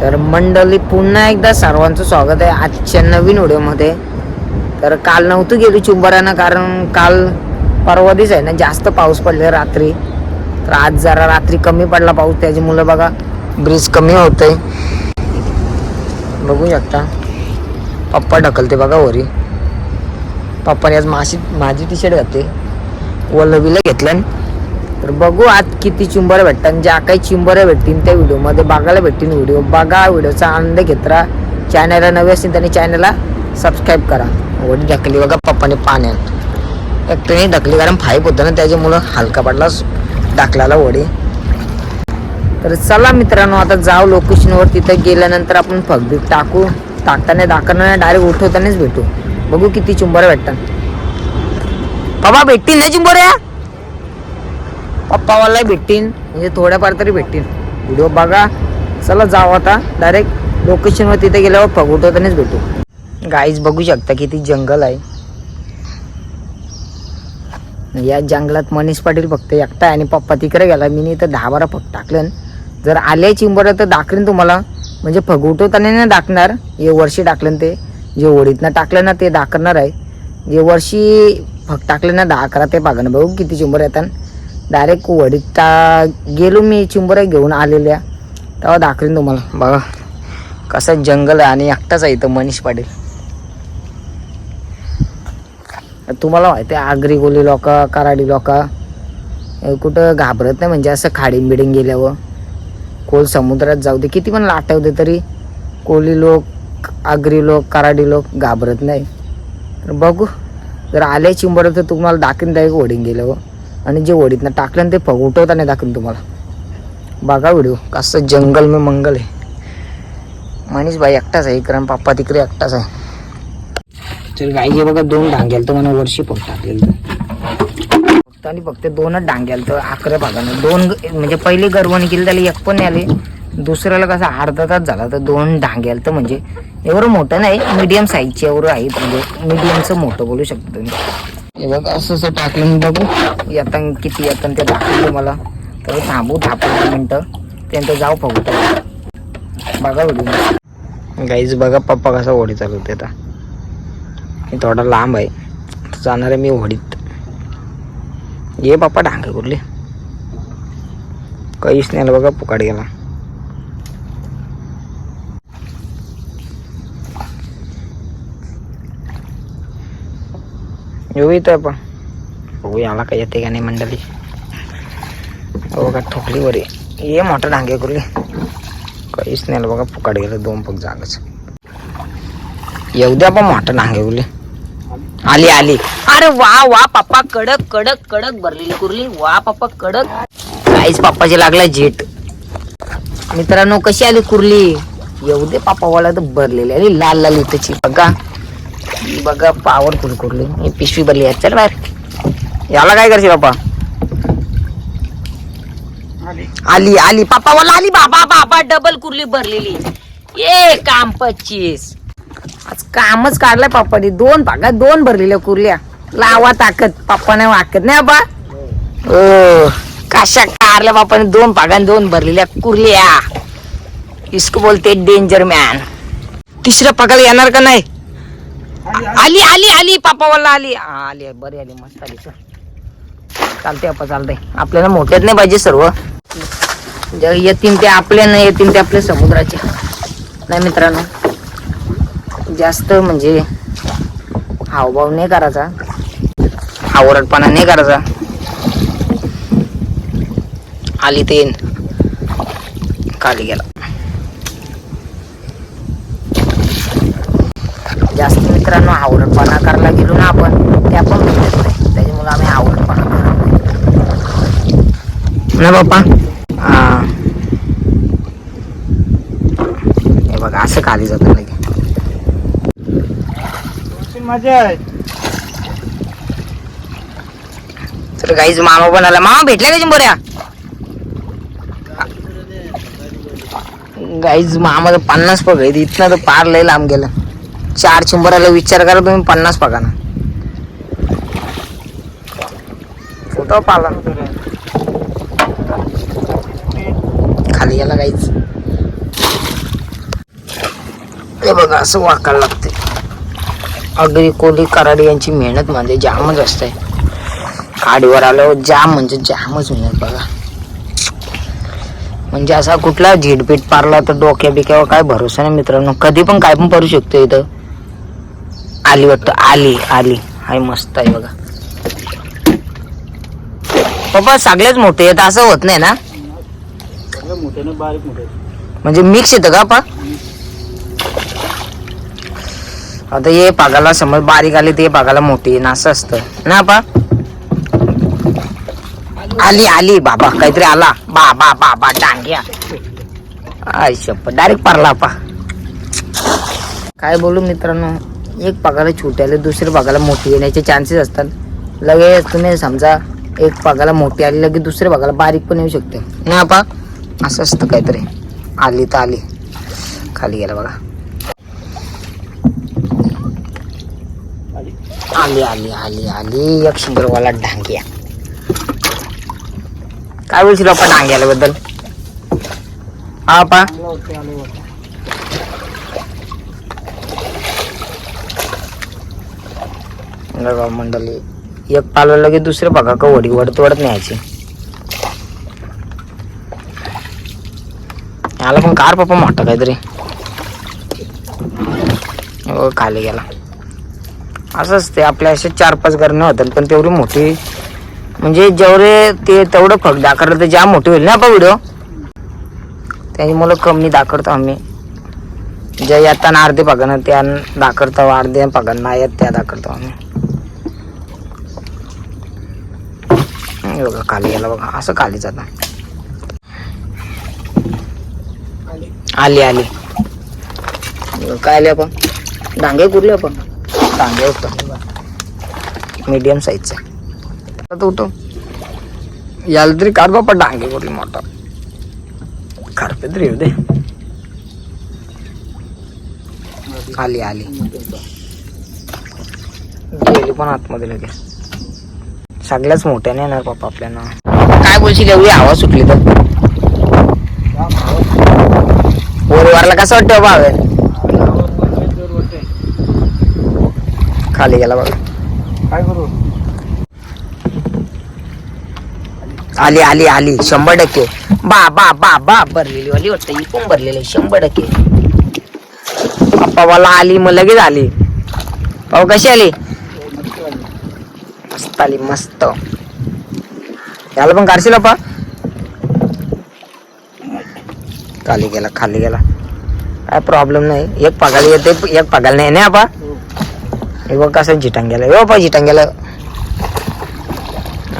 तर मंडळी पुन्हा एकदा सर्वांचं स्वागत आहे आजच्या नवीन व्हिडिओमध्ये. तर काल नव्हतं गेलो चुंबरानं कारण काल परवा दिस आहे ना जास्त पाऊस पडले रात्री. तर आज जरा रात्री कमी पडला पाऊस त्याची मुलं बघा ब्रिज कमी होतंय. बघू शकता. पप्पा ढकलते बघा वरी. पप्पाने आज माशी माझी टी शर्ट घातली. वल्लवीला घेतलं तर बघू आज किती चुंबर भेटतात ज्या काही चुंबर भेटतील त्या व्हिडिओमध्ये बघायला भेटतील व्हिडिओ. बघा व्हिडिओचा आनंद घेत राहा चॅनलला नवे असतील त्यांनी चॅनलला सबस्क्राईब करा. वडी ढकली बघा पप्पाने पाण्यात. एकट्याने ढकली कारण फाईप होतं ना त्याच्यामुळं हलका पडला टाकलाला वडी. तर चला मित्रांनो आता जाऊ लोकेशनवर तिथं गेल्यानंतर आपण फगबीक टाकू. टाकताना दाखवताना डायरेक्ट उठवतानाच भेटू. बघू किती चुंबर भेटतात. बाबा भेटतील ना चिंबोऱ्या पप्पावाला भेटतील म्हणजे थोड्याफार तरी भेटतील. व्हिडिओ बघा चला जाऊ आता. डायरेक्ट लोकेशनवर तिथे गेल्यावर फगवटवतानाच भेटू. गाईज बघू शकता किती जंगल आहे. या जंगलात मनीष पाटील फक्त एकटा आहे आणि पप्पा तिकडे गेला. मी इथं दहा बारा फक्त टाकलं जर आले चिंबऱ्या तर दाखवेन तुम्हाला. म्हणजे फगवटवताना नाही दाखणार हे वर्षी टाकलं ते. जे ओढीतनं टाकलं ना ते दाखवणार आहे. जे वर्षी फक्त टाकलं ना दहा अकरा ते बघा बघू किती चिंबर येतात डायरेक्ट वडीत गेलो मी चिंबऱ्या घेऊन आलेल्या. तेव्हा दाखवेन तुम्हाला. बघा कसं जंगल आहे आणि एकटाच आहे इथं मनीष पाटील. तुम्हाला माहिती आहे आगरी गोली लोक कराडी लोक कुठं घाबरत नाही म्हणजे असं खाडीन बिडीन गेल्यावर. खोल समुद्रात जाऊ दे किती पण लाटवते तरी कोली लोक आगरी लोक कराडी लोक घाबरत नाही. तर बघू जर आले चिंबरं तर तुम्हाला दाखवून द्या ओढीन गेल्यावर. आणि जे वडीतनं टाकलं ते फग उठवताना दाखवून तुम्हाला. बघा व्हिडिओ कसं जंगल में मंगल आहे. मनीष भाई एकटाच आहे कारण पप्पा तिकडे एकटाच आहे. तर गाईचे बघा दोन डांग्याल तर मला वर्षी फक्त टाकलेलं. फक्त आणि फक्त दोनच डांग्याल तर अकरा भागानं. दोन म्हणजे पहिले गर्वणी केली त्याला एक पण नाही दुसऱ्याला कसं अर्धा तास झाला तर दोन डांग्याल तर म्हणजे एवढं मोठं नाही मीडियम साईजचे एवढं आहे म्हणजे मीडियमचं मोठं बोलू शकतो तुम्ही. हे बघ असं असं टाकलं बघू. येता किती येतं ते दाखवलं मला. तर थांबू दहा पंधरा मिनटं. त्यानंतर जाऊ पाहू बघा उडी गाईज बघा पप्पा कसा होडी चालवते आता. मी थोडा लांब आहे. जाणार आहे मी होडीत. ये पप्पा डांगे कुठले? काहीच नाही बघा पुकाड गेला. येऊ इथं आपण. बघू याला काही येते का नाही मंडळी. हो का ठोकली वरी ये मोठा डांगे कुठले काहीच नाही आलं बघा पुकाड गेलं दोन पग जागच. येऊ द्या पण मोठा डांगे कुठले आली आली. अरे वा वा पप्पा कडक कडक कडक भरलेली कुरली. वा पप्पा कडक. काहीच पप्पाची लागला जेट मित्रांनो कशी आली कुरली? येऊ दे पापावाला तर भरलेली. आली लाल लाल इथची. बघा. बघा पावरफुल कुरली ही पिशवी भरली आहे. चल बाहेर. याला काय करशील बाप्पा? आली. आली पप्पावाला आली. बाबा बाबा डबल कुरली भरलेली. ये काम पच्चीस. आज कामच काढलंय पप्पानी दोन भागात दोन भरलेल्या कुर्ल्या. लावा ताकद. पप्पाने वाकत. नाही बा ओ कशा कारल्या बापाने दोन भागात दोन भरलेल्या कुर्ल्या. इसको बोलते डेंजर मॅन तिसऱ्या पगाला येणार का नाही? आली आली. आली पापावाला आली. आली बरी आली मस्त आली. सर चालते आपा चालतंय. आपल्याला मोठ्यात नाही पाहिजे सर्व. जे येतील ते आपले नाही येतील ते आपले समुद्राचे. नाही मित्रांनो? जास्त म्हणजे हावभाव नाही करायचा. आवरटपणा नाही करायचा. आली ते काली खाली गेला. जास्त मित्रांनो आवडटपणा करायला गेलो ना आपण ते आपण भेटत नाही त्याच्यामुळे आम्ही आवडटपणा करत नाही ना बाप्पा? बघा असं खाली जातं लगे मजा आहे. तर काहीच मामा पण आला. मामा भेटले का चिंबोऱ्या? गाईज मामा तर पन्नास आहेत. इथनं तर पार लय लांब गेलं. चार शंभराला विचार करा तुम्ही पन्नास पगाना फोटो पाला खाली गेला काहीच. हे बघा असं वाकायला लागते अगदी कोली कराडी यांची मेहनत म्हणजे जामच असते काडीवर आल्यावर जाम म्हणजे जामच मेहनत बघा. म्हणजे असा कुठला झिडपीट पारला तर डोक्या बिक्यावर काय भरोसा नाही मित्रांनो. कधी पण काय पण करू शकतो इथं. आली वाटतं. आली आली. हाय मस्त आहे बघा. पप्पा सगळेच मोठे आहेत. असं होत नाही ना? मोठे ना बारीक मोठे म्हणजे मिक्स येतं का पा? आता ये पागाला समज बारीक आली ते पागाला मोठी ना असं असतं. ना पा? आली आली बाबा. काहीतरी आला. बा बा बा बा डांग्या. आय शप्प डायरेक्ट पारला पा. काय बोलू मित्रांनो? एक पागाला छोटी आली दुसरी पागाला मोठी येण्याचे चान्सेस असतात. लगेच तुम्ही समजा एक पागाला मोठी आली लगेच दुसऱ्या भागाला बारीक पण येऊ शकते. ना पा असं असतं काहीतरी. आली तर आली. खाली गेला बघा. आली आली आली आली. एक सुंदरवाला ढांग्या काय बोलशील आपण डांग्याला बद्दल हा पा चांगलं वाटतं आलं वाटतं बघा मंडळी एक पाला लगे दुसरे बघा का वडी वडत वडत न्यायची. याला पण कार पप्पा मोठा काहीतरी. हो, खाली गेला. असंच ते आपल्या असे चार पाच घरनं होतात पण तेवढी मोठी. म्हणजे जेवढे ते तेवढं फक दाखवलं तर ज्या मोठी होईल ना आपण व्हिडिओ? त्याची मुलं कमी दाखवतो आम्ही. ज्या येताना अर्धे पगानं त्या दाखवतो अर्धे पगांना येत त्या दाखवतो आम्ही. हे बघा खाली याला बघा असं खाली जातं. आली आली. काय आले आपण? डांगे कुरले आपण? डांगे होतं. मीडियम साईजचा उठो याला तरी काढ बापा डांगे कुठली मोठा. खारपे तरी येऊ दे. आली आली. गेली पण आतमध्ये लगेच. सगळ्याच मोठ्याने येणार पप्पा आपल्याला. काय बोलशील एवढी आवाज सुटली तर? वरवारला कसं वाटतं बाबा खाली गेला बघा. काय करू? आली आली आली. शंभर टक्के. बा बा बा बा भरलेली वाली वाटतं. ही पण भरलेली शंभर टक्के. पप्पावाला आली मग लगेच आली. पाहू कशी आली? मस्त. आली मस्त याला पण काढशील पा खाली गेला खाली गेला. काय प्रॉब्लेम नाही. एक पगाला येते एक पगाला नाही ना आपा हे बघ कसं झिटांग्याला हो पा गेलं.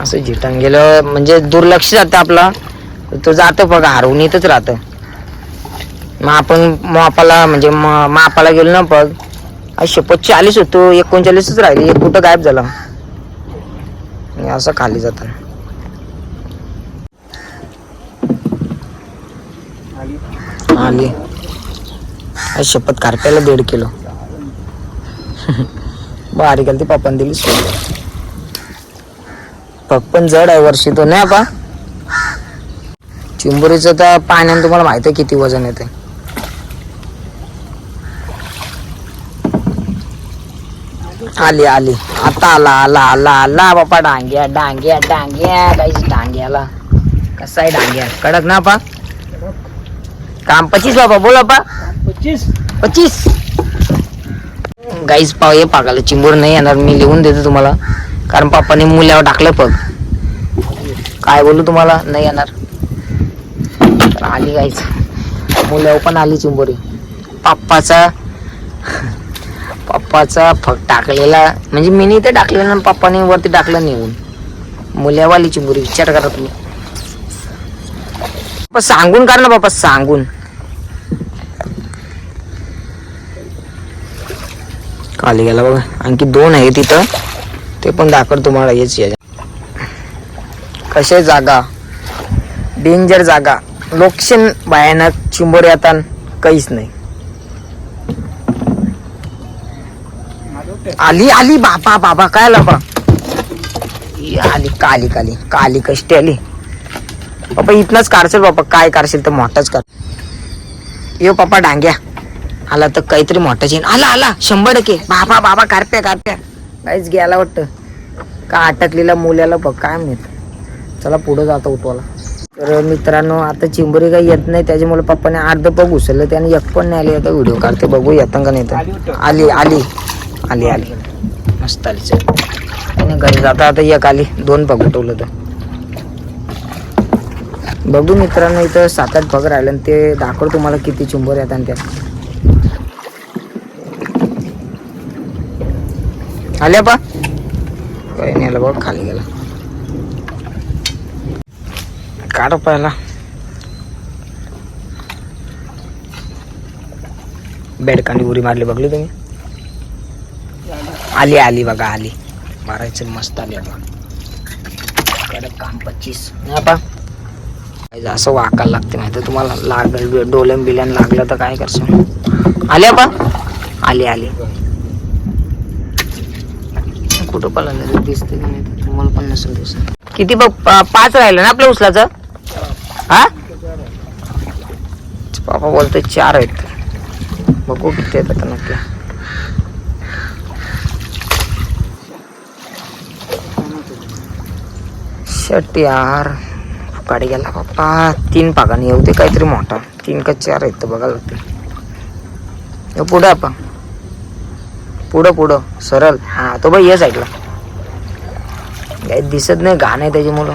असं झिटांगेलं म्हणजे दुर्लक्ष जातं आपला. तो जातो बघा हरवून येतच राहतं. मग आपण मापाला म्हणजे मापाला गेलो ना बघ. शपथ चाळीस होतो एकोणचाळीसच राहिली. एक कुठं गायब झाला? आणि असं खाली जातं आली. शपथ कारप्याला दीड किलो. बारीक आली ती पप्पान दिली सोडून पग पण जड आहे वर्षी तो नाही पा. चिंबुरीचं तर पाण्याने तुम्हाला माहिती आहे किती वजन येते आली आली. आता आला आला आला आला बापा डांग्या डांग्या डांग्या. काहीच डांग्याला. कसा आहे डांग्या? कडक ना पा. काम पच्चीस बाबा बोला पा. पच्चीस पच्चीस गाईच पाव हे पाकाला चिंबूर नाही येणार. मी लिहून देतो तुम्हाला. कारण पप्पाने मुल्यावर टाकलं पग काय बोलू तुम्हाला? नाही येणार. आली गाईच मुल्यावर पण आली चिंबोरी. पप्पाचा पप्पाचा फक टाकलेला म्हणजे मी इथे टाकलेला आणि पप्पाने वरती टाकलं नेऊन. मुल्यावाली चिंबुरी विचार करा तुम्ही. पप्पा सांगून कर ना बाप्पा सांगून. खाली गेला बघा. आणखी दोन आहे तिथं ते पण दाखवतो तुम्हाला हेच या कसे जागा? डेंजर जागा. लोकेशन भयानक. चिंबोर येतान काहीच नाही. आली आली बापा बाबा काय आला आली काली काली काली कष्टी आली. बाबा इथनच कारशील बाबा काय कारशील तर मोठाच कर. यो पप्पा डांग्या. आला तर काहीतरी मोठाच येईन. आला आला शंभर टक्के. बाबा बाबा कारप्या कारप्या. काहीच गेला वाटतं. का अटकलेल्या मुलाला बघ काय माहीत. चला पुढे जातो उठवाला तर मित्रांनो आता चिंबोरी काही येत नाही त्याच्यामुळे पप्पाने अर्ध बघ उचललं त्याने एक पण नाही आली. आता व्हिडिओ काढते बघू येतं का नाही तर. आली आली. आली आली. मस्त आली सर आणि घरी जाता आता एक आली दोन पग उठवलं तर. बघू मित्रांनो इथं सात आठ पग राहिले आणि ते दाखवतो तुम्हाला किती चुंबर येतात आणि त्या आल्या पा काही नाही बघ खाली गेला. काढ पाहिला. बेडकांनी उरी मारली बघली तुम्ही? आली आली बघा आली. मारायचं मस्त आली आता. काम पच्चीस. नाही पा. असं वाकायला लागते माहिती तुम्हाला लागल डोलम बिल्यान लागलं तर काय करशील? आली पा. आली आली. कुठं पण दिसते का नाही? तुम्हाला पण नसेल दिसत. किती बघ पाच राहिलं ना आपल्या उचलाचं? हा? पापा बोलतोय चार आहेत. बघू किती येतात नक्की. शर्ट यार फुकाडे गेला पप्पा तीन पागाने येऊ दे काहीतरी मोठा. तीन का चार आहेत तर लागते पुढं आपण. पुढं पुढं. सरळ. हा तो बाई येच ऐकला काही दिसत नाही घाण आहे त्याच्यामुळं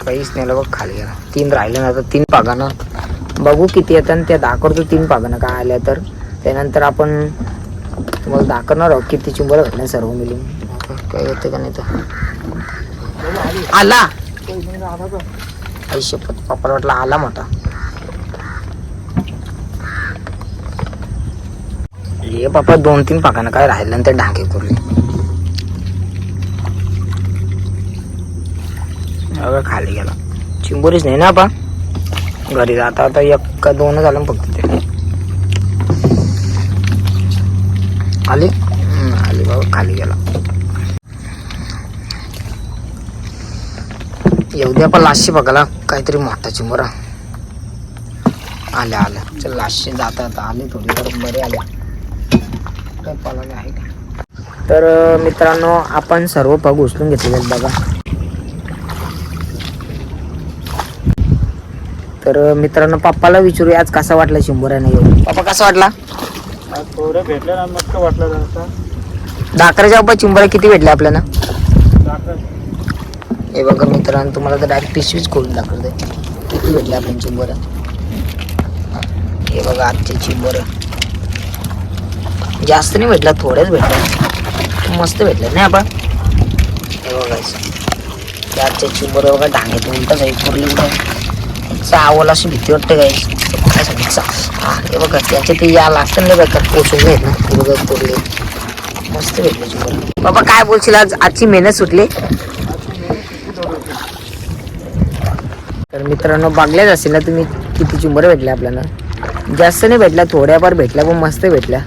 काहीच नाही बघ खाली गेला. तीन राहिले ना आता तीन पागानं. बघू किती येतात आणि त्या दाखवतो तीन पागानं काय आल्या तर. त्यानंतर आपण तुम्हाला दाखवणार आहोत किती चिंबर भेटल्या सर्व मिळून. काय येते का नाही तर. आला. आयुष्य शपथ वाटला आला मोठा ये पापा दोन तीन पाकानं काय राहिलं ते डांगे कुरले अगं खाली गेला. चिंबोरीच नाही ना आपण. घरी जाता आता एक का दोन झालं ना फक्त. आली आली बाबा खाली गेला. येऊ द्या पण लाशे बघायला काहीतरी मोठा चिंबोरा आल्या आल्या. चल लाशे जाता आता आले थोडी तर बरे आल्या. काय पालाले आहे का? तर मित्रांनो आपण सर्व पग उचलून घेतलेले आहेत बघा. तर मित्रांनो पप्पाला विचारूया आज कसा वाटला शिंबोऱ्याने येऊन? पप्पा कसा वाटला? थोडं भेटलं ना मस्त वाटलं जरा दाखराच्या पप्पा चिंबोऱ्या किती भेटले आपल्याला? हे बघा मित्रांनो तुम्हाला तर डायरेक्ट पिशवीच खोलून दाखवते किती भेटले आपण चिंबोऱ्या हे बघा आजचे चिंबोऱ्या जास्त नाही भेटला थोड्याच भेटल्या. मस्त भेटल्या नाही आपण? हे बघायचं ते आजचे चिंबोऱ्या बघा डांगेत उलटच आहे कुरली उलट. चावल अशी भीती वाटते सांगायचं हा हे बघा त्याचे ते या लागतं नाही बघा पोचवले आहेत ना पूर्ण पुरले मस्त भेटले बाबा काय बोलशील? आज आजची मेहनत सुटली. तर मित्रांनो बघल्याच असेल ना तुम्ही किती चुंबर भेटल्या आपल्याला? जास्त नाही भेटल्या थोड्याफार भेटल्या पण मस्त भेटल्या.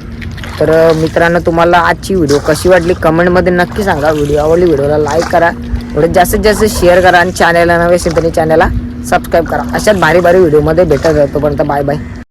तर मित्रांनो तुम्हाला आजची व्हिडिओ कशी वाटली कमेंटमध्ये नक्की सांगा. व्हिडिओ आवडली व्हिडिओला लाईक करा. थोडं जास्तीत जास्त शेअर करा आणि चॅनलला नव्हे असेल तरी चॅनलला सबस्क्राईब करा. अशाच भारी भारी व्हिडिओमध्ये भेटत तोपर्यंत बाय बाय